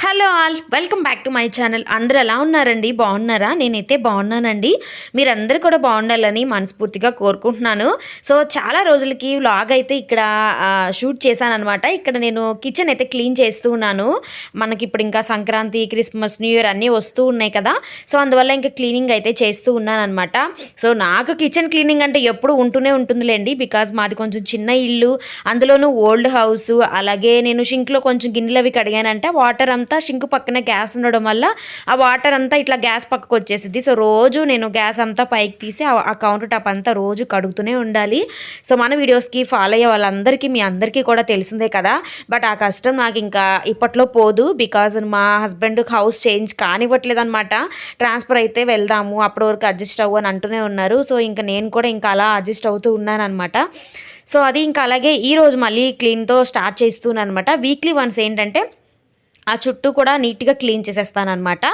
Hello all welcome back to my channel. అందరు ఎలా ఉన్నారండి? బాగున్నారా? నేనైతే బాగున్నానండి. మీరందరూ కూడా బాగుండాలని మనస్ఫూర్తిగా కోరుకుంటున్నాను. సో చాలా రోజులకి వ్లాగ్ అయితే ఇక్కడ షూట్ చేశాను అనమాట ఇక్కడ నేను కిచెన్ అయితే క్లీన్ చేస్తూ ఉన్నాను. మనకి ఇప్పుడు ఇంకా సంక్రాంతి క్రిస్మస్ న్యూ ఇయర్ అన్నీ వస్తూ ఉన్నాయి కదా. సో అందువల్ల ఇంకా క్లీనింగ్ అయితే చేస్తూ ఉన్నాను అనమాట సో నాకు కిచెన్ క్లీనింగ్ అంటే ఎప్పుడు ఉంటూనే ఉంటుందిలేండి. బికాజ్ మాది కొంచెం చిన్న ఇల్లు. అందులోనూ ఓల్డ్ హౌస్ అలాగే నేను షింక్లో కొంచెం గిన్నెలు అవి కడిగానంటే వాటర్ అంతా షింక్ పక్కన గ్యాస్ ఉండడం వల్ల ఆ వాటర్ అంతా ఇట్లా గ్యాస్ పక్కకు వచ్చేసింది సో రోజు నేను గ్యాస్ అంతా పైకి తీసి ఆ- ఆ కౌంటర్ టాప్ అంతా రోజు కడుగుతూనే ఉండాలి. సో మన వీడియోస్కి ఫాలో అయ్యే వాళ్ళందరికీ మీ అందరికీ కూడా తెలిసిందే కదా. బట్ ఆ కష్టం నాకు ఇంకా ఇప్పట్లో పోదు. బికాజ్ మా హస్బెండ్ హౌస్ చేంజ్ కానివ్వట్లేదు అనమాట ట్రాన్స్ఫర్ అయితే వెళ్దాము అప్పటి వరకు అడ్జస్ట్ అవ్వు అని అంటూనే ఉన్నారు. సో ఇంకా నేను కూడా ఇంకా అలా అడ్జస్ట్ అవుతూ ఉన్నాను అనమాట సో అది ఇంకా అలాగే ఈరోజు మళ్ళీ క్లీన్తో స్టార్ట్ చేస్తున్నాను అనమాట వీక్లీ వన్స్ ఏంటంటే ఆ చుట్టూ కూడా నీట్గా క్లీన్ చేసేస్తానమాట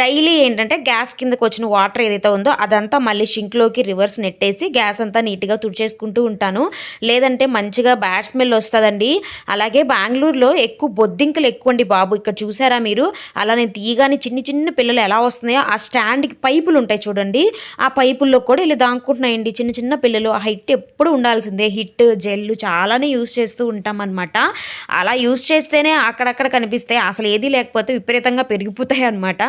డైలీ ఏంటంటే గ్యాస్ కిందకి వచ్చిన వాటర్ ఏదైతే ఉందో అదంతా మళ్ళీ షింక్లోకి రివర్స్ నెట్టేసి గ్యాస్ అంతా నీట్గా తుడిచేసుకుంటూ ఉంటాను. లేదంటే మంచిగా బ్యాడ్ స్మెల్ వస్తుందండి. అలాగే బెంగళూరులో ఎక్కువ బొద్దింకలు ఎక్కువ అండి బాబు. ఇక్కడ చూసారా మీరు? అలా నేను తీయగానే చిన్న చిన్న పిల్లలు ఎలా వస్తున్నాయో ఆ స్టాండ్కి పైపులు ఉంటాయి చూడండి. ఆ పైపుల్లో కూడా ఇలా దాంకుంటున్నాయండి చిన్న చిన్న పిల్లలు. ఆ హిట్ ఎప్పుడు ఉండాల్సిందే. హిట్ జెల్లు చాలానే యూస్ చేస్తూ ఉంటాం అనమాట అలా యూస్ చేస్తేనే అక్కడక్కడ కనిపిస్తే అసలు ఏది లేకపోతే విపరీతంగా పెరిగిపోతాయి అనమాట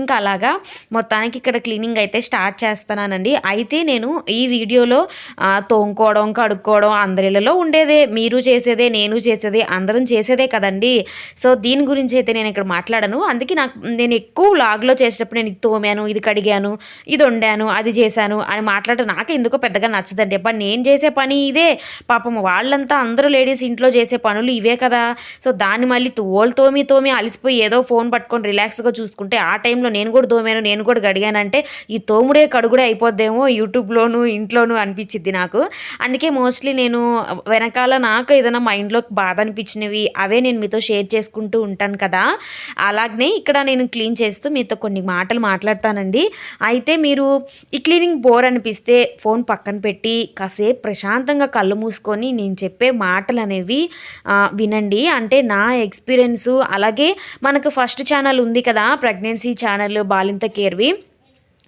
ఇంకా అలాగా మొత్తానికి ఇక్కడ క్లీనింగ్ అయితే స్టార్ట్ చేస్తున్నానండి. అయితే నేను ఈ వీడియోలో తోముకోవడం కడుక్కోవడం అందరిలో ఉండేదే. మీరు చేసేదే నేను చేసేదే అందరం చేసేదే కదండి. సో దీని గురించి అయితే నేను ఇక్కడ మాట్లాడను. అందుకే నాకు నేను ఎక్కువ లాగ్లో చేసేటప్పుడు నేను ఇది తోమాను ఇది కడిగాను ఇది వండాను అది చేశాను అని మాట్లాడడం నాకు ఎందుకో పెద్దగా నచ్చదండి. అబ్బా నేను చేసే పని ఇదే. పాపం వాళ్ళంతా అందరూ లేడీస్ ఇంట్లో చేసే పనులు ఇవే కదా. సో దాన్ని మళ్ళీ తోలు తోమి తోమి అలసిపోయి ఏదో ఫోన్ పట్టుకొని రిలాక్స్గా చూసుకుంటే ఆ టైంలో నేను కూడా తోమాను నేను కూడా గడిగానంటే ఈ తోముడే కడుగుడే అయిపోద్దేమో యూట్యూబ్లోను ఇంట్లోనూ అనిపించింది నాకు. అందుకే మోస్ట్లీ నేను వెనకాల నాకు ఏదైనా మైండ్లో బాధ అనిపించినవి అవే నేను మీతో షేర్ చేసుకుంటూ ఉంటాను కదా. అలాగనే ఇక్కడ నేను క్లీన్ చేస్తూ మీతో కొన్ని మాటలు మాట్లాడతానండి. అయితే మీరు ఈ క్లీనింగ్ బోర్ అనిపిస్తే ఫోన్ పక్కన పెట్టి కాసేపు ప్రశాంతంగా కళ్ళు మూసుకొని నేను చెప్పే మాటలు అనేవి వినండి. అంటే నా ఎక్స్పీరియన్స్ అలాగే మనకు ఫస్ట్ ఛానల్ ఉంది కదా ప్రెగ్నెన్సీ ఛానల్ బాలింత కేర్వి.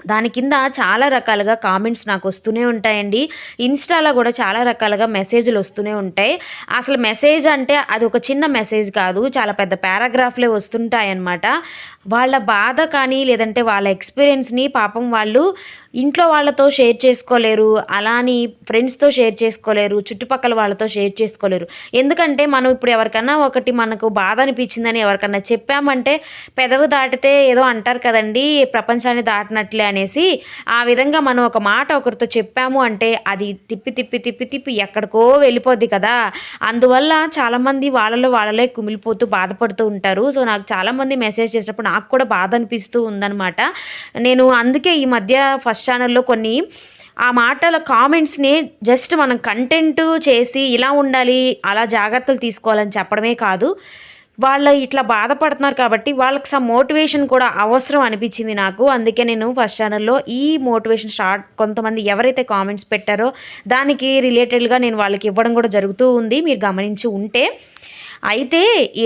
దాని కింద చాలా రకాలుగా కామెంట్స్ నాకు వస్తూనే ఉంటాయండి. ఇన్స్టాలో కూడా చాలా రకాలుగా మెసేజ్లు వస్తూనే ఉంటాయి. అసలు మెసేజ్ అంటే అది ఒక చిన్న మెసేజ్ కాదు. చాలా పెద్ద పారాగ్రాఫ్లే వస్తుంటాయన్నమాట. వాళ్ళ బాధ కానీ లేదంటే వాళ్ళ ఎక్స్పీరియన్స్ని పాపం వాళ్ళు ఇంట్లో వాళ్ళతో షేర్ చేసుకోలేరు. అలా అని ఫ్రెండ్స్తో షేర్ చేసుకోలేరు. చుట్టుపక్కల వాళ్ళతో షేర్ చేసుకోలేరు. ఎందుకంటే మనం ఇప్పుడు ఎవరికన్నా ఒకటి మనకు బాధ అనిపించిందని ఎవరికన్నా చెప్పామంటే పెదవి దాటితే ఏదో అంటారు కదండి ప్రపంచాన్ని దాటినట్లే అనేసి ఆ విధంగా మనం ఒక మాట ఒకరితో చెప్పాము అంటే అది తిప్పి తిప్పి తిప్పి తిప్పి ఎక్కడికో వెళ్ళిపోద్ది కదా. అందువల్ల చాలామంది వాళ్ళలో వాళ్ళలే కుమిలిపోతూ బాధపడుతూ ఉంటారు. సో నాకు చాలామంది మెసేజ్ చేసినప్పుడు నాకు కూడా బాధ అనిపిస్తూ ఉందన్నమాట. నేను అందుకే ఈ మధ్య ఫస్ట్ ఛానల్లో కొన్ని ఆ మాటల కామెంట్స్ని జస్ట్ మనం కంటెంట్ చేసి ఇలా ఉండాలి అలా జాగ్రత్తలు తీసుకోవాలని చెప్పడమే కాదు. వాళ్ళు ఇట్లా బాధపడుతున్నారు కాబట్టి వాళ్ళకి సమ్ మోటివేషన్ కూడా అవసరం అనిపించింది నాకు. అందుకే నేను ఫస్ట్ ఛానల్లో ఈ మోటివేషన్ స్టార్ట్ కొంతమంది ఎవరైతే కామెంట్స్ పెట్టారో దానికి రిలేటెడ్గా నేను వాళ్ళకి ఇవ్వడం కూడా జరుగుతూ ఉంది. మీరు గమనించి ఉంటే అయితే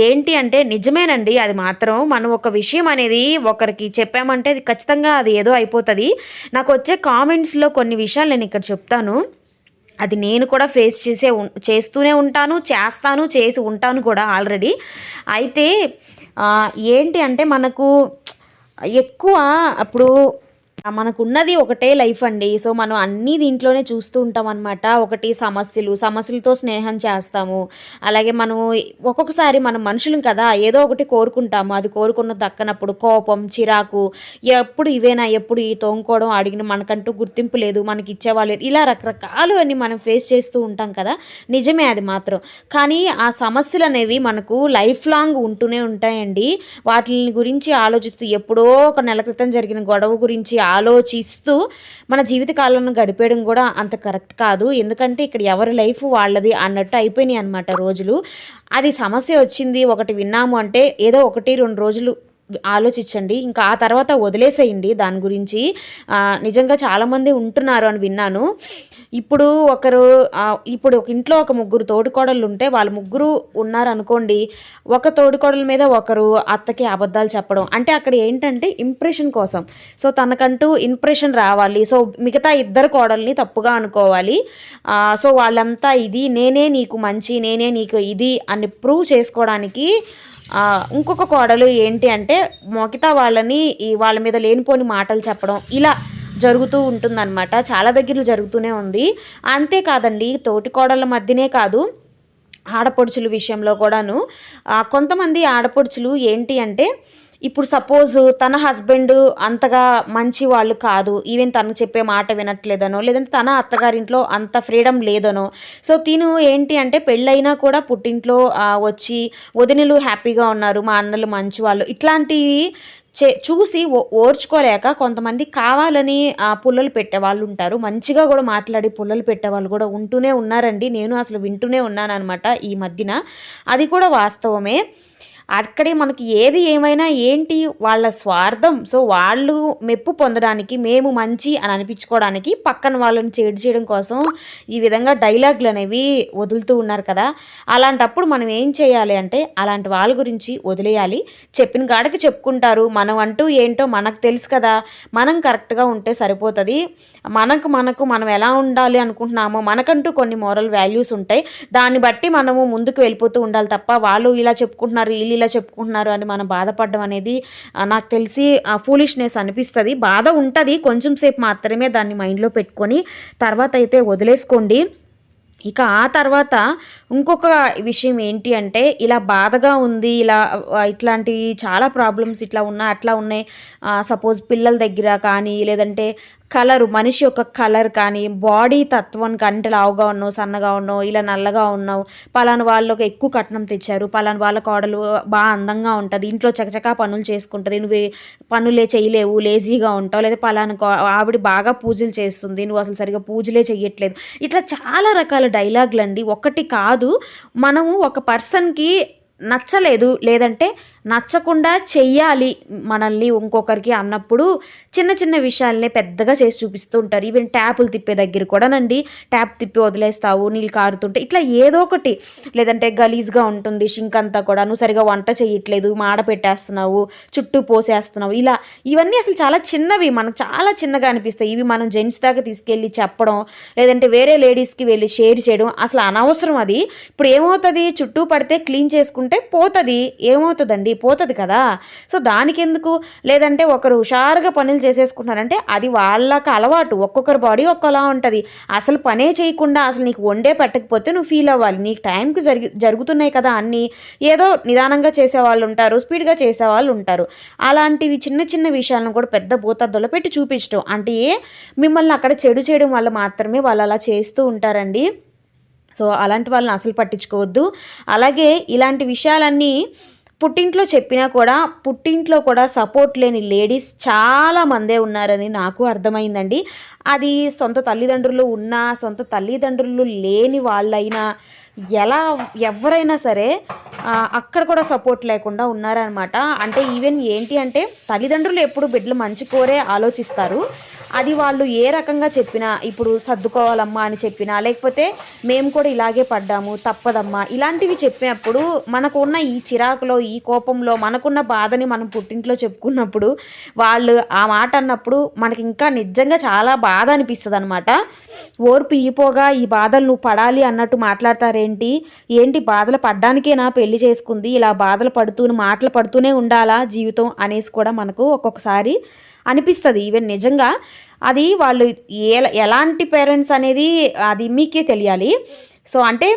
ఏంటి అంటే నిజమేనండి అది మాత్రం మనం ఒక విషయం అనేది ఒకరికి చెప్పామంటే అది ఖచ్చితంగా అది ఏదో అయిపోతుంది. నాకు వచ్చే కామెంట్స్లో కొన్ని విషయాలు నేను ఇక్కడ చెప్తాను. అది నేను కూడా ఫేస్ చేసే చేస్తూనే ఉంటాను చేస్తాను చేసి ఉంటాను కూడా ఆల్రెడీ. అయితే ఏంటి అంటే మనకు ఎక్కువ అప్పుడు మనకున్నది ఒకటే లైఫ్ అండి. సో మనం అన్నీ దీంట్లోనే చూస్తూ ఉంటాం అనమాట ఒకటి సమస్యలు సమస్యలతో స్నేహం చేస్తాము. అలాగే మనం ఒక్కొక్కసారి మనం మనుషులం కదా ఏదో ఒకటి కోరుకుంటాము. అది కోరుకున్న దక్కనప్పుడు కోపం చిరాకు ఎప్పుడు ఇవేనా ఎప్పుడు ఈ తోముకోవడం అడిగిన మనకంటూ గుర్తింపు లేదు మనకి ఇచ్చేవాళ్ళు ఇలా రకరకాలు అన్ని మనం ఫేస్ చేస్తూ ఉంటాం కదా నిజమే అది మాత్రం. కానీ ఆ సమస్యలు అనేవి మనకు లైఫ్ లాంగ్ ఉంటూనే ఉంటాయండి. వాటిని గురించి ఆలోచిస్తూ ఎప్పుడో ఒక నెల క్రితం జరిగిన గొడవ గురించి ఆలోచిస్తూ మన జీవిత గడిపేయడం కూడా అంత కరెక్ట్ కాదు. ఎందుకంటే ఇక్కడ ఎవరి లైఫ్ వాళ్ళది అన్నట్టు అయిపోయినాయి అనమాట రోజులు. అది సమస్య వచ్చింది ఒకటి విన్నాము అంటే ఏదో ఒకటి రెండు రోజులు ఆలోచించండి. ఇంకా ఆ తర్వాత వదిలేసేయండి. దాని గురించి నిజంగా చాలామంది ఉంటున్నారు అని విన్నాను. ఇప్పుడు ఒకరు ఇప్పుడు ఒక ఇంట్లో ఒక ముగ్గురు తోడుకోడళ్ళు ఉంటే వాళ్ళు ముగ్గురు ఉన్నారనుకోండి. ఒక తోడికోడల మీద ఒకరు అత్తకి అబద్ధాలు చెప్పడం. అంటే అక్కడ ఏంటంటే ఇంప్రెషన్ కోసం. సో, తనకంటూ ఇంప్రెషన్ రావాలి. సో, మిగతా ఇద్దరు కోడల్ని తప్పుగా అనుకోవాలి. సో, వాళ్ళంతా ఇది నేనే నీకు మంచి, నేనే నీకు ఇది అని ప్రూవ్ చేసుకోవడానికి ఇంకొక కోడలు ఏంటి అంటే మిగతా వాళ్ళని వాళ్ళ మీద లేనిపోని మాటలు చెప్పడం. ఇలా జరుగుతూ ఉంటుందన్నమాట చాలా దగ్గరలో జరుగుతూనే ఉంది. అంతేకాదండి తోటి కోడళ్ళ మధ్యనే కాదు ఆడపడుచుల విషయంలో కూడాను కొంతమంది ఆడపడుచులు ఏంటి అంటే ఇప్పుడు సపోజ్ తన హస్బెండ్ అంతగా మంచి వాళ్ళు కాదు. ఈవెన్ తను చెప్పే మాట వినట్లేదనో, లేదంటే తన అత్తగారింట్లో అంత ఫ్రీడమ్ లేదనో, సో తిను ఏంటి అంటే పెళ్ళైనా కూడా పుట్టింట్లో వచ్చి వదినలు హ్యాపీగా ఉన్నారు. మా అన్నలు మంచి వాళ్ళు ఇట్లాంటివి చే చూసి ఓర్చుకోలేక కొంతమంది కావాలని ఆ పుల్లలు పెట్టేవాళ్ళుంటారు. మంచిగా కూడా మాట్లాడి పుల్లలు పెట్టేవాళ్ళు కూడా ఉంటూనే ఉన్నారండి. నేను అసలు వింటూనే ఉన్నాననమాట ఈ మధ్యన. అది కూడా వాస్తవమే. అక్కడే మనకి ఏది ఏమైనా ఏంటి వాళ్ళ స్వార్థం. సో, వాళ్ళు మెప్పు పొందడానికి మేము మంచి అని అనిపించుకోవడానికి పక్కన వాళ్ళని చేడు చేయడం కోసం ఈ విధంగా డైలాగులనేవి వదులుతూ ఉన్నారు కదా! అలాంటప్పుడు మనం ఏం చేయాలి అంటే అలాంటి వాళ్ళ గురించి వదిలేయాలి. చెప్పిన కాడికి చెప్పుకుంటారు. మనం అంటూ ఏంటో మనకు తెలుసు కదా! మనం కరెక్ట్‌గా ఉంటే సరిపోతుంది మనకు మనకు మనం ఎలా ఉండాలి అనుకుంటున్నామో మనకంటూ కొన్ని మోరల్ వాల్యూస్ ఉంటాయి. దాన్ని బట్టి మనము ముందుకు వెళ్ళిపోతూ ఉండాలి తప్ప వాళ్ళు ఇలా చెప్పుకుంటున్నారు, వీళ్ళు ఇలా చెప్పుకుంటున్నారు అని మనం బాధపడడం అనేది నాకు తెలిసి ఫూలిష్‌నెస్ అనిపిస్తుంది బాధ ఉంటుంది కొంచెం సేపు మాత్రమే దాన్ని మైండ్‌లో పెట్టుకొని తర్వాత అయితే వదిలేసుకోండి. ఇక ఆ తర్వాత ఇంకొక విషయం ఏంటి అంటే ఇలా బాధగా ఉంది. ఇలా ఇట్లాంటి చాలా ప్రాబ్లమ్స్ ఇట్లా ఉన్నా అట్లా ఉన్నాయి. సపోజ్ పిల్లల దగ్గర కానీ లేదంటే కలరు మనిషి యొక్క కలర్ కానీ, బాడీ తత్వం అంటే లావుగా ఉన్నావు, సన్నగా ఉన్నావు, ఇలా నల్లగా ఉన్నావు, పలానా వాళ్ళకి ఎక్కువ కట్నం తెచ్చారు, పలానా వాళ్ళ కోడలు బాగా అందంగా ఉంటుంది ఇంట్లో చకచకా పనులు చేసుకుంటుంది నువ్వు పనులే చేయలేవు, లేజీగా ఉంటావు, లేదా పలానా కో ఆవిడ బాగా పూజలు చేస్తుంది, నువ్వు అసలు సరిగా పూజలే చేయట్లేదు ఇట్లా చాలా రకాల డైలాగులండి. ఒకటి కాదు. మనము ఒక పర్సన్‌కి నచ్చలేదు లేదంటే నచ్చకుండా చెయ్యాలి మనల్ని ఇంకొకరికి అన్నప్పుడు చిన్న చిన్న విషయాలనే పెద్దగా చేసి చూపిస్తూ ఉంటారు. ఈవెన్ ట్యాపులు తిప్పే దగ్గర కూడానండి ట్యాప్ తిప్పి వదిలేస్తావు నీళ్ళు కారుతుంటే ఇట్లా ఏదో ఒకటి లేదంటే గలీజ్‌గా ఉంటుంది షింక్ అంతా కూడా నువ్వు సరిగా వంట చేయట్లేదు, మాడ పెట్టేస్తున్నావు, చుట్టూ పోసేస్తున్నావు ఇలా ఇవన్నీ అసలు చాలా చిన్నవి మనకు చాలా చిన్నగా అనిపిస్తాయి. ఇవి మనం జెంట్స్ దాకా తీసుకెళ్ళి చెప్పడం లేదంటే వేరే లేడీస్‌కి వెళ్ళి షేర్ చేయడం అసలు అనవసరం అది. ఇప్పుడు ఏమవుతుంది చుట్టూ పడితే క్లీన్ చేసుకుంటే పోతుంది ఏమవుతుందండి పోతుంది కదా! సో, దానికెందుకు? లేదంటే ఒకరు హుషారుగా పనులు చేసేసుకుంటున్నారంటే అది వాళ్ళకి అలవాటు. ఒక్కొక్కరి బాడీ ఒక్కలా ఉంటుంది అసలు పనే చేయకుండా అసలు నీకు వండే పెట్టకపోతే నువ్వు ఫీల్ అవ్వాలి. నీకు టైంకి జరిగి జరుగుతున్నాయి కదా అన్నీ. ఏదో నిదానంగా చేసేవాళ్ళుంటారు. స్పీడ్‌గా చేసేవాళ్ళుంటారు. అలాంటివి చిన్న చిన్న విషయాలను కూడా పెద్ద భూతద్దంలో పెట్టి చూపించడం. అంటే మిమ్మల్ని అక్కడ చెడు చేయడం వల్ల మాత్రమే వాళ్ళు అలా చేస్తూ ఉంటారండి. సో, అలాంటి వాళ్ళని అసలు పట్టించుకోవద్దు. అలాగే ఇలాంటి విషయాలన్నీ పుట్టింట్లో చెప్పినా కూడా పుట్టింట్లో కూడా సపోర్ట్ లేని లేడీస్ చాలా మందే ఉన్నారని నాకు అర్థమైందండి. అది సొంత తల్లిదండ్రులు ఉన్నా, సొంత తల్లిదండ్రులు లేని వాళ్ళైనా ఎలా ఎవరైనా సరే అక్కడ కూడా సపోర్ట్ లేకుండా ఉన్నారనమాట. అంటే ఈవెన్ ఏంటి అంటే తల్లిదండ్రులు ఎప్పుడు బిడ్డలు మంచి కోరే ఆలోచిస్తారు. అది వాళ్ళు ఏ రకంగా చెప్పినా ఇప్పుడు సర్దుకోవాలమ్మా అని చెప్పినా లేకపోతే మేము కూడా ఇలాగే పడ్డాము తప్పదమ్మా ఇలాంటివి చెప్పినప్పుడు మనకున్న ఈ చిరాకులో, ఈ కోపంలో మనకున్న బాధని మనం పుట్టింట్లో చెప్పుకున్నప్పుడు వాళ్ళు ఆ మాట అన్నప్పుడు మనకి ఇంకా నిజంగా చాలా బాధ అనిపిస్తుంది అనమాట ఓర్పు ఇగిపోగా ఈ బాధలు నువ్వు పడాలి అన్నట్టు మాట్లాడతారేంటి? ఏంటి బాధలు పడ్డానికేనా పెళ్ళి చేసుకుంది? ఇలా బాధలు పడుతూ మాటలు పడుతూనే ఉండాలా జీవితం అనేసి కూడా మనకు ఒక్కొక్కసారి అనిపిస్తుంది ఈవెన్ నిజంగా అది వాళ్ళు ఎలాంటి పేరెంట్స్ అనేది అది మీకే తెలియాలి. సో, అంటే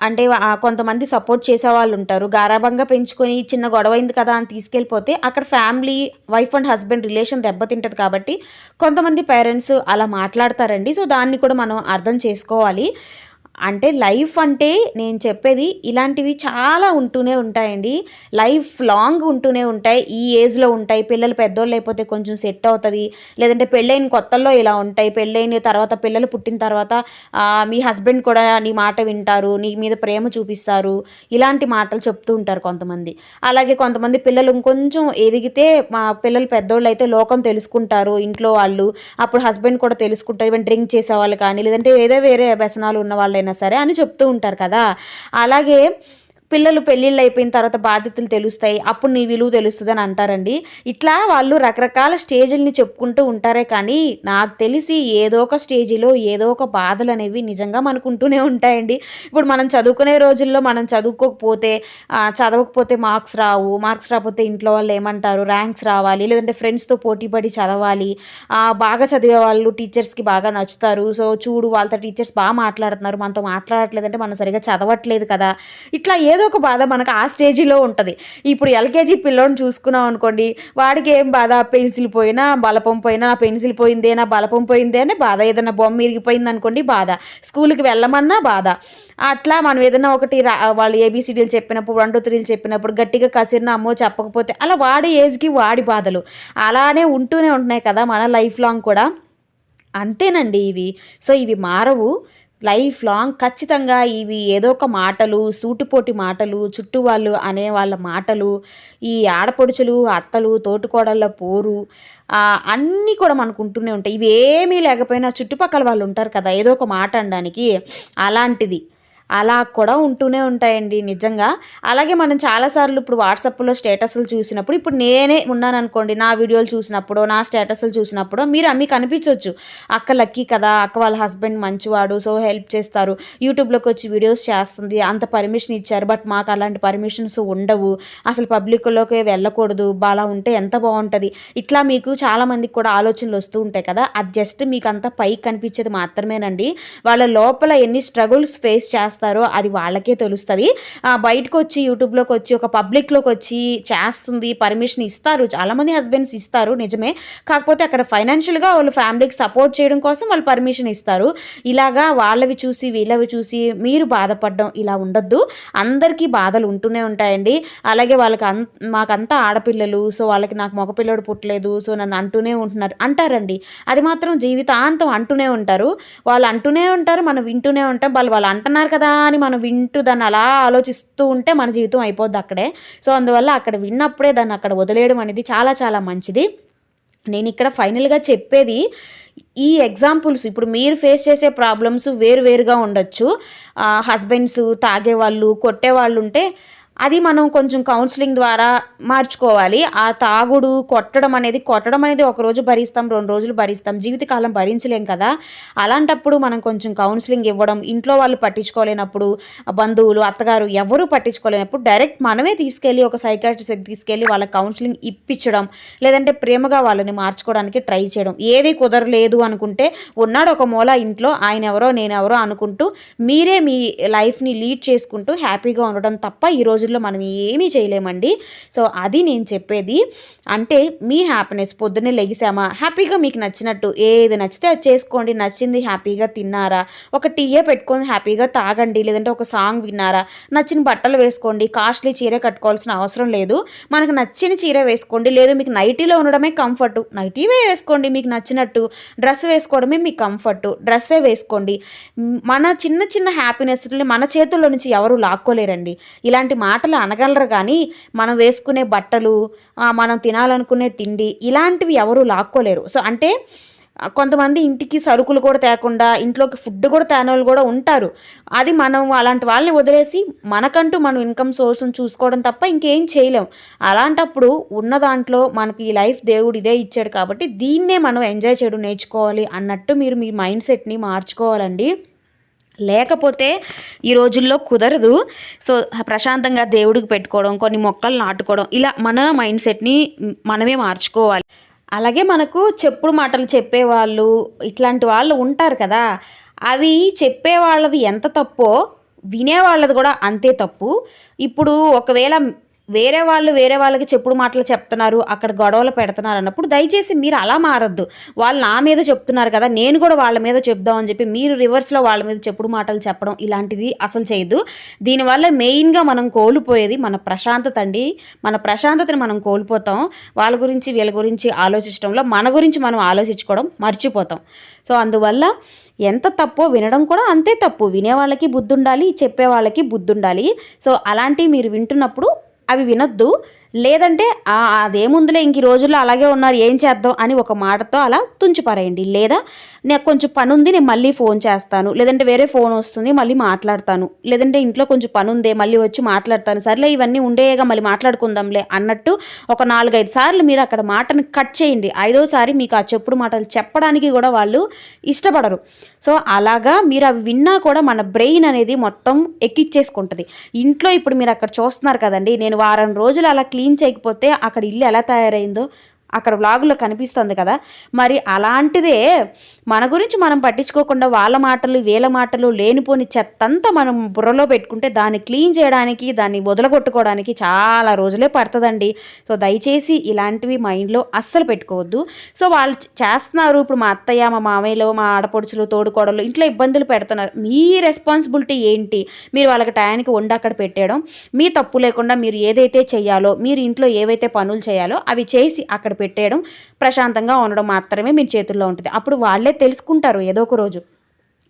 అంటే కొంతమంది సపోర్ట్ చేసే వాళ్ళు ఉంటారు గారాభంగా పెంచుకొని చిన్న గొడవైంది కదా అని తీసుకెళ్ళిపోతే అక్కడ family wife and husband relation దెబ్బతింటుంది కాబట్టి కొంతమంది పేరెంట్స్ అలా మాట్లాడతారండి. సో, దాన్ని కూడా మనం అర్థం చేసుకోవాలి. అంటే లైఫ్ అంటే నేను చెప్పేది ఇలాంటివి చాలా ఉంటూనే ఉంటాయండి. లైఫ్ లాంగ్ ఉంటూనే ఉంటాయి. ఈ ఏజ్లో ఉంటాయి. పిల్లలు పెద్దోళ్ళు అయిపోతే కొంచెం సెట్ అవుతుంది. లేదంటే పెళ్ళైన కొత్తల్లో ఇలా ఉంటాయి. పెళ్ళైన తర్వాత పిల్లలు పుట్టిన తర్వాత మీ హస్బెండ్ కూడా నీ మాట వింటారు. నీ మీద ప్రేమ చూపిస్తారు. ఇలాంటి మాటలు చెప్తూ ఉంటారు కొంతమంది. అలాగే కొంతమంది పిల్లలు ఇంకొంచెం ఎదిగితే మా పిల్లలు పెద్దోళ్ళు అయితే లోకం తెలుసుకుంటారు ఇంట్లో వాళ్ళు. అప్పుడు హస్బెండ్ కూడా తెలుసుకుంటారు. ఈవెన్ డ్రింక్ చేసే వాళ్ళు కానీ లేదంటే ఏదో వేరే వ్యసనాలు ఉన్న వాళ్ళు సరే అని చెప్తూ ఉంటారు కదా. అలాగే పిల్లలు పెళ్ళిళ్ళు అయిపోయిన తర్వాత బాధ్యతలు తెలుస్తాయి. అప్పుడు నీ విలువ తెలుస్తుంది అని అంటారండి. ఇట్లా వాళ్ళు రకరకాల స్టేజ్ని చెప్పుకుంటూ ఉంటారే కానీ నాకు తెలిసి ఏదో ఒక స్టేజిలో ఏదో ఒక బాధలు అనేవి నిజంగా మనకుంటూనే ఉంటాయండి. ఇప్పుడు మనం చదువుకునే రోజుల్లో మనం చదువుకోకపోతే చదవకపోతే మార్క్స్ రావు. మార్క్స్ రాకపోతే ఇంట్లో వాళ్ళు ఏమంటారు? ర్యాంక్స్ రావాలి. లేదంటే ఫ్రెండ్స్తో పోటీ పడి చదవాలి. బాగా చదివే వాళ్ళు టీచర్స్కి బాగా నచ్చుతారు. సో చూడు వాళ్ళతో టీచర్స్ బాగా మాట్లాడుతున్నారు. మనతో మాట్లాడట్లేదంటే మనం సరిగా చదవట్లేదు కదా. ఇట్లా ఏదో ఒక బాధ మనకు ఆ స్టేజిలో ఉంటుంది. ఇప్పుడు ఎల్కేజీ పిల్లోని చూసుకున్నాం అనుకోండి వాడికి ఏం బాధ? పెన్సిల్ పోయినా బలపం పోయినా నా పెన్సిల్ పోయిందే నా బలపం పోయిందే అని బాధ. ఏదైనా బొమ్మ ఇరిగిపోయింది అనుకోండి బాధ. స్కూల్కి వెళ్ళమన్నా బాధ. అట్లా మనం ఏదైనా ఒకటి వాళ్ళు ఏబీసీడీలు చెప్పినప్పుడు వన్ టూ త్రీలు చెప్పినప్పుడు గట్టిగా కసిరిన అమ్మో చెప్పకపోతే అలా వాడి ఏజ్కి వాడి బాధలు. అలానే ఉంటూనే ఉంటున్నాయి కదా మన లైఫ్ లాంగ్ కూడా. అంతేనండి ఇవి. సో ఇవి మారవు. లైఫ్ లాంగ్ ఖచ్చితంగా ఇవి ఏదో ఒక మాటలు సూటిపోటి మాటలు చుట్టూ వాళ్ళు అనే వాళ్ళ మాటలు ఈ ఆడపడుచులు అత్తలు తోటుకోడళ్ళ పోరు అన్నీ కూడా మనకు ఉంటూనే ఉంటాయి. ఇవి ఏమీ లేకపోయినా చుట్టుపక్కల వాళ్ళు ఉంటారు కదా ఏదో ఒక మాట అనడానికి అలాంటిది. అలా కూడా ఉంటూనే ఉంటాయండి నిజంగా. అలాగే మనం చాలాసార్లు ఇప్పుడు వాట్సాప్లో స్టేటస్లు చూసినప్పుడు ఇప్పుడు నేనే ఉన్నాను అనుకోండి నా వీడియోలు చూసినప్పుడు నా స్టేటస్లు చూసినప్పుడు మీరు మీకు అనిపించవచ్చు అక్క లక్కీ కదా అక్క వాళ్ళ హస్బెండ్ మంచివాడు సో హెల్ప్ చేస్తారు. యూట్యూబ్లోకి వచ్చి వీడియోస్ చేస్తుంది అంత పర్మిషన్ ఇచ్చారు బట్ మాకు అలాంటి పర్మిషన్స్ ఉండవు. అసలు పబ్లిక్లోకి వెళ్ళకూడదు బాగా ఉంటే ఎంత బాగుంటుంది. ఇట్లా మీకు చాలామందికి కూడా ఆలోచనలు వస్తూ ఉంటాయి కదా అది జస్ట్ మీకు అంత పైకి కనిపించేది మాత్రమేనండి. వాళ్ళ లోపల ఎన్ని స్ట్రగుల్స్ ఫేస్ చేస్తారు అది వాళ్ళకే తెలుస్తుంది. బయటకు వచ్చి యూట్యూబ్లోకి వచ్చి ఒక పబ్లిక్లోకి వచ్చి చేస్తుంది పర్మిషన్ ఇస్తారు. చాలామంది హస్బెండ్స్ ఇస్తారు నిజమే. కాకపోతే అక్కడ ఫైనాన్షియల్గా వాళ్ళు ఫ్యామిలీకి సపోర్ట్ చేయడం కోసం వాళ్ళు పర్మిషన్ ఇస్తారు. ఇలాగా వాళ్ళవి చూసి వీళ్ళవి చూసి మీరు బాధపడడం ఇలా ఉండొద్దు. అందరికీ బాధలు ఉంటూనే ఉంటాయండి. అలాగే వాళ్ళకి అన్ మాకంతా ఆడపిల్లలు సో వాళ్ళకి నాకు మగపిల్లడు పుట్టలేదు సో నన్ను అంటూనే ఉంటున్నారు. అంటారండి. అది మాత్రం జీవితాంతం అంటూనే ఉంటారు. వాళ్ళు అంటూనే ఉంటారు మనం వింటూనే ఉంటాం. వాళ్ళు వాళ్ళు అంటున్నారు కదా అని మనం వింటూ దాన్ని అలా ఆలోచిస్తూ ఉంటే మన జీవితం అయిపోద్ది అక్కడే. సో అందువల్ల అక్కడ విన్నప్పుడే దాన్ని అక్కడ వదిలేయడం అనేది చాలా చాలా మంచిది. నేను ఇక్కడ ఫైనల్గా చెప్పేది ఈ ఎగ్జాంపుల్స్. ఇప్పుడు మీరు ఫేస్ చేసే ప్రాబ్లమ్స్ వేరు వేరుగా ఉండొచ్చు. హస్బెండ్స్ తాగేవాళ్ళు కొట్టేవాళ్ళు ఉంటే అది మనం కొంచెం కౌన్సిలింగ్ ద్వారా మార్చుకోవాలి. ఆ తాగుడు కొట్టడం అనేది కొట్టడం అనేది ఒక రోజు భరిస్తాం రెండు రోజులు భరిస్తాం జీవితకాలం భరించలేం కదా. అలాంటప్పుడు మనం కొంచెం కౌన్సిలింగ్ ఇవ్వడం ఇంట్లో వాళ్ళు పట్టించుకోలేనప్పుడు బంధువులు అత్తగారు ఎవరూ పట్టించుకోలేనప్పుడు డైరెక్ట్ మనమే తీసుకెళ్ళి ఒక సైకాట్రిస్ట్ తీసుకెళ్ళి వాళ్ళ కౌన్సిలింగ్ ఇప్పించడం లేదంటే ప్రేమగా వాళ్ళని మార్చుకోవడానికి ట్రై చేయడం. ఏది కుదరలేదు అనుకుంటే ఉన్నాడు ఒక మూల ఇంట్లో ఆయన ఎవరో నేను ఎవరో అనుకుంటూ మీరే మీ లైఫ్ని లీడ్ చేసుకుంటూ హ్యాపీగా ఉండడం తప్ప ఈ రోజుల్లో మనం ఏమీ చేయలేమండి. సో అది నేను చెప్పేది. అంటే మీ హ్యాపీనెస్ పొద్దున్నే లెగిసామా? హ్యాపీగా మీకు నచ్చినట్టు ఏది నచ్చితే అది చేసుకోండి. నచ్చింది హ్యాపీగా తిన్నారా? ఒక టీయే పెట్టుకొని హ్యాపీగా తాగండి. లేదంటే ఒక సాంగ్ విన్నారా? నచ్చిన బట్టలు వేసుకోండి. కాస్ట్లీ చీర కట్టుకోవాల్సిన అవసరం లేదు. మనకు నచ్చిన చీర వేసుకోండి. లేదు మీకు నైటీలో ఉండడమే కంఫర్ట్ నైటీవే వేసుకోండి మీకు నచ్చినట్టు. డ్రెస్ వేసుకోవడమే మీకు కంఫర్ట్ డ్రెస్సే వేసుకోండి. మన చిన్న చిన్న హ్యాపీనెస్ని మన చేతుల్లో నుంచి ఎవరు లాక్కోలేరండి. ఇలాంటి మాటలు అనగలరు కానీ మనం వేసుకునే బట్టలు మనం తినాలనుకునే తిండి ఇలాంటివి ఎవరు లాక్కోలేరు. సో అంటే కొంతమంది ఇంటికి సరుకులు కూడా తేకుండా ఇంట్లోకి ఫుడ్ కూడా తేనోళ్ళు కూడా ఉంటారు. అది మనం అలాంటి వాళ్ళని వదిలేసి మనకంటూ మనం ఇన్కమ్ సోర్స్ని చూసుకోవడం తప్ప ఇంకేం చేయలేం. అలాంటప్పుడు ఉన్న దాంట్లో మనకి ఈ లైఫ్ దేవుడు ఇదే ఇచ్చాడు కాబట్టి దీన్నే మనం ఎంజాయ్ చేయడం నేర్చుకోవాలి అన్నట్టు మీరు మీ మైండ్ సెట్ని మార్చుకోవాలండి. లేకపోతే ఈ రోజుల్లో కుదరదు. సో ప్రశాంతంగా దేవుడికి పెట్టుకోవడం కొన్ని మొక్కలు నాటుకోవడం ఇలా మన మైండ్ సెట్ని మనమే మార్చుకోవాలి. అలాగే మనకు చెప్పుడు మాటలు చెప్పేవాళ్ళు ఇట్లాంటి వాళ్ళు ఉంటారు కదా. అవి చెప్పే వాళ్ళది ఎంత తప్పో వినేవాళ్ళది కూడా అంతే తప్పు. ఇప్పుడు ఒకవేళ వేరే వాళ్ళు వేరే వాళ్ళకి చెప్పుడు మాటలు చెప్తున్నారు అక్కడ గొడవలు పెడుతున్నారు అన్నప్పుడు దయచేసి మీరు అలా మారద్దు. వాళ్ళు నా మీద చెప్తున్నారు కదా నేను కూడా వాళ్ళ మీద చెప్దామని చెప్పి మీరు రివర్స్లో వాళ్ళ మీద చెప్పుడు మాటలు చెప్పడం ఇలాంటిది అసలు చేయదు దీనివల్ల మెయిన్గా మనం కోల్పోయేది మన ప్రశాంతత అండి. మన ప్రశాంతతని మనం కోల్పోతాం. వాళ్ళ గురించి వీళ్ళ గురించి ఆలోచించడంలో మన గురించి మనం ఆలోచించుకోవడం మర్చిపోతాం. సో అందువల్ల ఎంత తప్పో వినడం కూడా అంతే తప్పు. వినేవాళ్ళకి బుద్ధి ఉండాలి చెప్పే వాళ్ళకి బుద్ధి ఉండాలి సో అలాంటివి మీరు వింటున్నప్పుడు అవి వినొద్దు. లేదంటే "ఆ, అదేముందిలే ఇంక రోజుల్లో అలాగే ఉన్నారు ఏం చేద్దాం అని ఒక మాటతో అలా తుంచిపారేయండి. లేదా నాకు కొంచెం పని ఉంది నేను మళ్ళీ ఫోన్ చేస్తాను. లేదంటే వేరే ఫోన్ వస్తుంది మళ్ళీ మాట్లాడతాను. లేదంటే ఇంట్లో కొంచెం పని ఉందే మళ్ళీ వచ్చి మాట్లాడతాను. సర్లే ఇవన్నీ ఉండేగా మళ్ళీ మాట్లాడుకుందాంలే అన్నట్టు ఒక నాలుగైదు సార్లు మీరు అక్కడ మాటను కట్ చేయండి. ఐదోసారి మీకు ఆ చెప్పుడు మాటలు చెప్పడానికి కూడా వాళ్ళు ఇష్టపడరు. సో అలాగా మీరు అవి విన్నా కూడా మన బ్రెయిన్ అనేది మొత్తం ఎక్కిచ్చేసుకుంటుంది. ఇంట్లో ఇప్పుడు మీరు అక్కడ చూస్తున్నారు కదండి నేను వారం రోజులు అలా క్లీన్ చేయకపోతే అక్కడ ఇల్లు ఎలా తయారైందో అక్కడ వ్లాగులో కనిపిస్తుంది కదా. మరి అలాంటిదే మన గురించి మనం పట్టించుకోకుండా వాళ్ళ మాటలు వీళ్ళ మాటలు లేనిపోని చెత్తంతా మనం బుర్రలో పెట్టుకుంటే దాన్ని క్లీన్ చేయడానికి దాన్ని వదలగొట్టుకోవడానికి చాలా రోజులే పడుతుందండి. సో దయచేసి ఇలాంటివి మైండ్లో అస్సలు పెట్టుకోవద్దు. సో వాళ్ళు చేస్తున్నారు. ఇప్పుడు మా అత్తయ్య మా మామయ్యలు మా ఆడపడుచులు తోడుకోడలు ఇంట్లో ఇబ్బందులు పెడుతున్నారు. మీ రెస్పాన్సిబిలిటీ ఏంటి? మీరు వాళ్ళకి టయానికి వండి అక్కడ పెట్టేయడం. మీ తప్పు లేకుండా మీరు ఏదైతే చేయాలో మీరు ఇంట్లో ఏవైతే పనులు చేయాలో అవి చేసి అక్కడ పెట్టేయడం ప్రశాంతంగా ఉండడం మాత్రమే మీ చేతుల్లో ఉంటుంది. అప్పుడు వాళ్ళే తెలుసుకుంటారు ఏదో ఒక రోజు.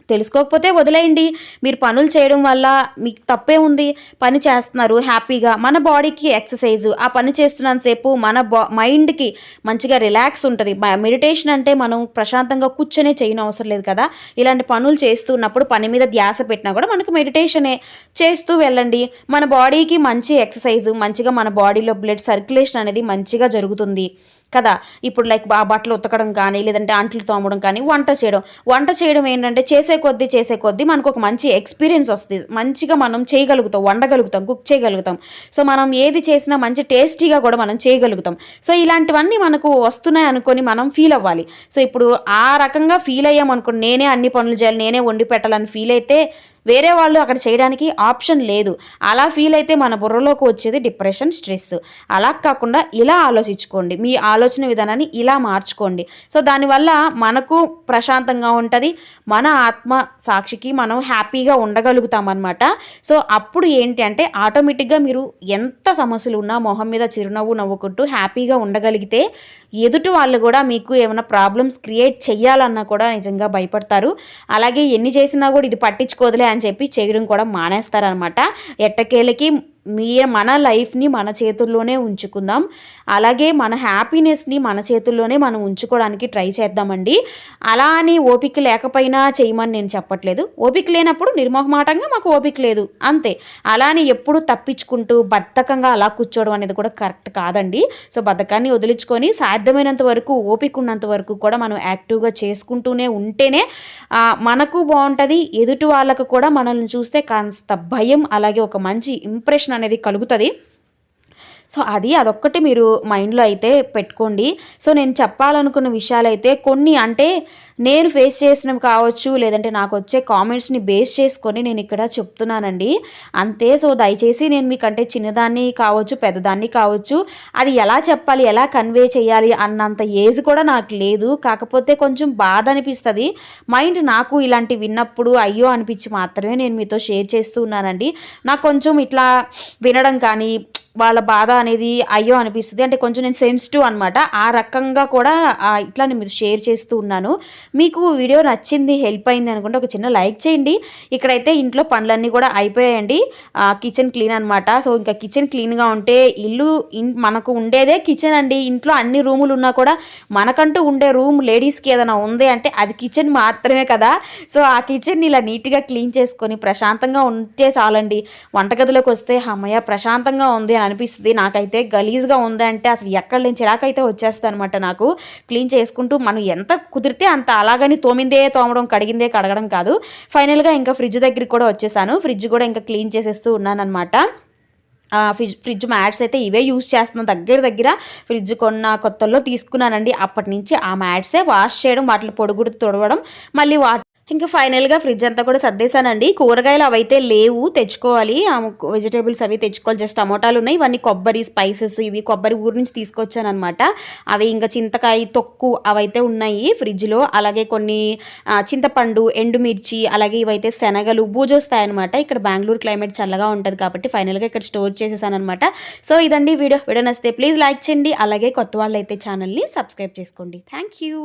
తెలుసుకోకపోతే వదిలేయండి. మీరు పనులు చేయడం వల్ల మీకు తప్పే ఉంది. పని చేస్తున్నారు హ్యాపీగా. మన బాడీకి ఎక్సర్సైజ్. ఆ పని చేస్తున్నంతసేపు మన బా మైండ్కి మంచిగా రిలాక్స్ ఉంటుంది. మెడిటేషన్ అంటే మనం ప్రశాంతంగా కూర్చొనే చేయని అవసరం లేదు కదా. ఇలాంటి పనులు చేస్తున్నప్పుడు పని మీద ధ్యాస పెట్టినా కూడా మనకు మెడిటేషనే చేస్తూ వెళ్ళండి. మన బాడీకి మంచి ఎక్సర్సైజ్ మంచిగా మన బాడీలో బ్లడ్ సర్క్యులేషన్ అనేది మంచిగా జరుగుతుంది. కదా? ఇప్పుడు లైక్ ఆ బట్టలు ఉతకడం కానీ లేదంటే అంట్లు తోమడం కానీ వంట చేయడం. వంట చేయడం ఏంటంటే చేసే కొద్దీ చేసే కొద్దీ మనకు ఒక మంచి ఎక్స్పీరియన్స్ వస్తుంది. మంచిగా మనం చేయగలుగుతాం వండగలుగుతాం కుక్ చేయగలుగుతాం. సో మనం ఏది చేసినా మంచి టేస్టీగా కూడా మనం చేయగలుగుతాం. సో ఇలాంటివన్నీ మనకు వస్తున్నాయి అనుకొని మనం ఫీల్ అవ్వాలి. సో ఇప్పుడు ఆ రకంగా ఫీల్ అయ్యాం అనుకోండి నేనే అన్ని పనులు చేయాలి నేనే వండి పెట్టాలని ఫీల్ అయితే వేరే వాళ్ళు అక్కడ చేయడానికి ఆప్షన్ లేదు. అలా ఫీల్ అయితే మన బుర్రలోకి వచ్చేది డిప్రెషన్ స్ట్రెస్. అలా కాకుండా ఇలా ఆలోచించుకోండి. మీ ఆలోచన విధానాన్ని ఇలా మార్చుకోండి. సో దానివల్ల మనకు ప్రశాంతంగా ఉంటుంది. మన ఆత్మ సాక్షికి మనం హ్యాపీగా ఉండగలుగుతాం అనమాట సో అప్పుడు ఏంటి అంటే ఆటోమేటిక్గా మీరు ఎంత సమస్యలు ఉన్నా మొహం మీద చిరునవ్వు నవ్వుకుంటూ హ్యాపీగా ఉండగలిగితే ఎదుటి వాళ్ళు కూడా మీకు ఏమైనా ప్రాబ్లమ్స్ క్రియేట్ చెయ్యాలన్నా కూడా నిజంగా భయపడతారు. అలాగే ఎన్ని చేసినా కూడా ఇది పట్టించుకోదులే అని చెప్పి చేయడం కూడా మానేస్తారనమాట ఎట్టకేలకి మీ మన లైఫ్ని మన చేతుల్లోనే ఉంచుకుందాం. అలాగే మన హ్యాపీనెస్ని మన చేతుల్లోనే మనం ఉంచుకోవడానికి ట్రై చేద్దామండి. అలా అని ఓపిక లేకపోయినా చేయమని నేను చెప్పట్లేదు. ఓపిక లేనప్పుడు నిర్మోహమాటంగా మాకు ఓపిక లేదు. అంతే. అలా అని ఎప్పుడు తప్పించుకుంటూ బద్ధకంగా అలా కూర్చోవడం అనేది కూడా కరెక్ట్ కాదండి. సో బద్ధకాన్ని వదిలించుకొని సాధ్యమైనంత వరకు ఓపిక ఉన్నంత వరకు కూడా మనం యాక్టివ్గా చేసుకుంటూనే ఉంటేనే మనకు బాగుంటుంది. ఎదుటి వాళ్ళకు కూడా మనల్ని చూస్తే కాస్త భయం అలాగే ఒక మంచి ఇంప్రెషన్ అనేది కలుగుతుంది. సో అది అదొక్కటి మీరు మైండ్లో అయితే పెట్టుకోండి. సో నేను చెప్పాలనుకున్న విషయాలు అయితే కొన్ని అంటే నేను ఫేస్ చేసినవి కావచ్చు లేదంటే నాకు వచ్చే కామెంట్స్ని బేస్ చేసుకొని నేను ఇక్కడ చెప్తున్నానండి. అంతే. సో దయచేసి నేను మీకంటే చిన్నదాన్ని కావచ్చు పెద్దదాన్ని కావచ్చు అది ఎలా చెప్పాలి ఎలా కన్వే చేయాలి అన్నంత ఏజ్ కూడా నాకు లేదు. కాకపోతే కొంచెం బాధ అనిపిస్తుంది. మైండ్ నాకు ఇలాంటి విన్నప్పుడు అయ్యో అనిపించి మాత్రమే నేను మీతో షేర్ చేస్తూ ఉన్నానండి. నాకు కొంచెం ఇట్లా వినడం కానీ వాళ్ళ బాధ అనేది అయ్యో అనిపిస్తుంది. అంటే కొంచెం నేను సెన్సిటివ్ అనమాట ఆ రకంగా కూడా ఇట్లా నేను మీరు షేర్ చేస్తూ ఉన్నాను. మీకు వీడియో నచ్చింది హెల్ప్ అయింది అనుకుంటే ఒక చిన్న లైక్ చేయండి. ఇక్కడైతే ఇంట్లో పనులన్నీ కూడా అయిపోయాయండి. కిచెన్ క్లీన్ అనమాట సో ఇంకా కిచెన్ క్లీన్గా ఉంటే ఇల్లు మనకు ఉండేదే కిచెన్ అండి. ఇంట్లో అన్ని రూములు ఉన్నా కూడా మనకంటూ ఉండే రూమ్ లేడీస్కి ఏదైనా ఉంది అంటే అది కిచెన్ మాత్రమే కదా. సో ఆ కిచెన్ ఇలా నీట్గా క్లీన్ చేసుకొని ప్రశాంతంగా ఉంటే చాలండి. వంటగదిలోకి వస్తే అమ్మయ్య ప్రశాంతంగా ఉంది అనిపిస్తుంది. నాకైతే గలీజ్గా ఉందంటే అసలు ఎక్కడి నుంచి ఎలాకైతే వచ్చేస్తుంది అనమాట నాకు. క్లీన్ చేసుకుంటూ మనం ఎంత కుదిరితే అంత అలాగని తోమిందే తోమడం కడిగిందే కడగడం కాదు. ఫైనల్గా ఇంకా ఫ్రిడ్జ్ దగ్గరికి కూడా వచ్చేసాను. ఫ్రిడ్జ్ కూడా ఇంకా క్లీన్ చేసేస్తూ ఉన్నానమాట ఫ్రిడ్జ్ ఫ్రిడ్జ్ మ్యాట్స్ అయితే ఇవే యూస్ చేస్తున్నాను దగ్గర దగ్గర ఫ్రిడ్జ్ కొన్న కొత్తల్లో తీసుకున్నానండి. అప్పటి నుంచి ఆ మ్యాట్సే వాష్ చేయడం వాటిలో పొడుగుడు తుడవడం మళ్ళీ వా ఇంకా ఫైనల్గా ఫ్రిడ్జ్ అంతా కూడా సర్దేశానండి. కూరగాయలు అవైతే లేవు తెచ్చుకోవాలి. వెజిటేబుల్స్ అవి తెచ్చుకోవాలి. జస్ట్ టమోటాలు ఉన్నాయి. ఇవన్నీ కొబ్బరి స్పైసెస్ ఇవి కొబ్బరి ఊరు నుంచి తీసుకొచ్చాను అనమాట అవి ఇంకా చింతకాయ తొక్కు అవైతే ఉన్నాయి ఫ్రిడ్జ్లో. అలాగే కొన్ని చింతపండు ఎండుమిర్చి అలాగే ఇవైతే శనగలు బూజొస్తాయి అనమాట ఇక్కడ బెంగళూరు క్లైమేట్ చల్లగా ఉంటుంది కాబట్టి ఫైనల్గా ఇక్కడ స్టోర్ చేసేసాను అనమాట సో ఇదండి వీడియో. వీడియో నచ్చితే ప్లీజ్ లైక్ చేయండి. అలాగే కొత్త వాళ్ళు అయితే ఛానల్ని సబ్స్క్రైబ్ చేసుకోండి. Thank you.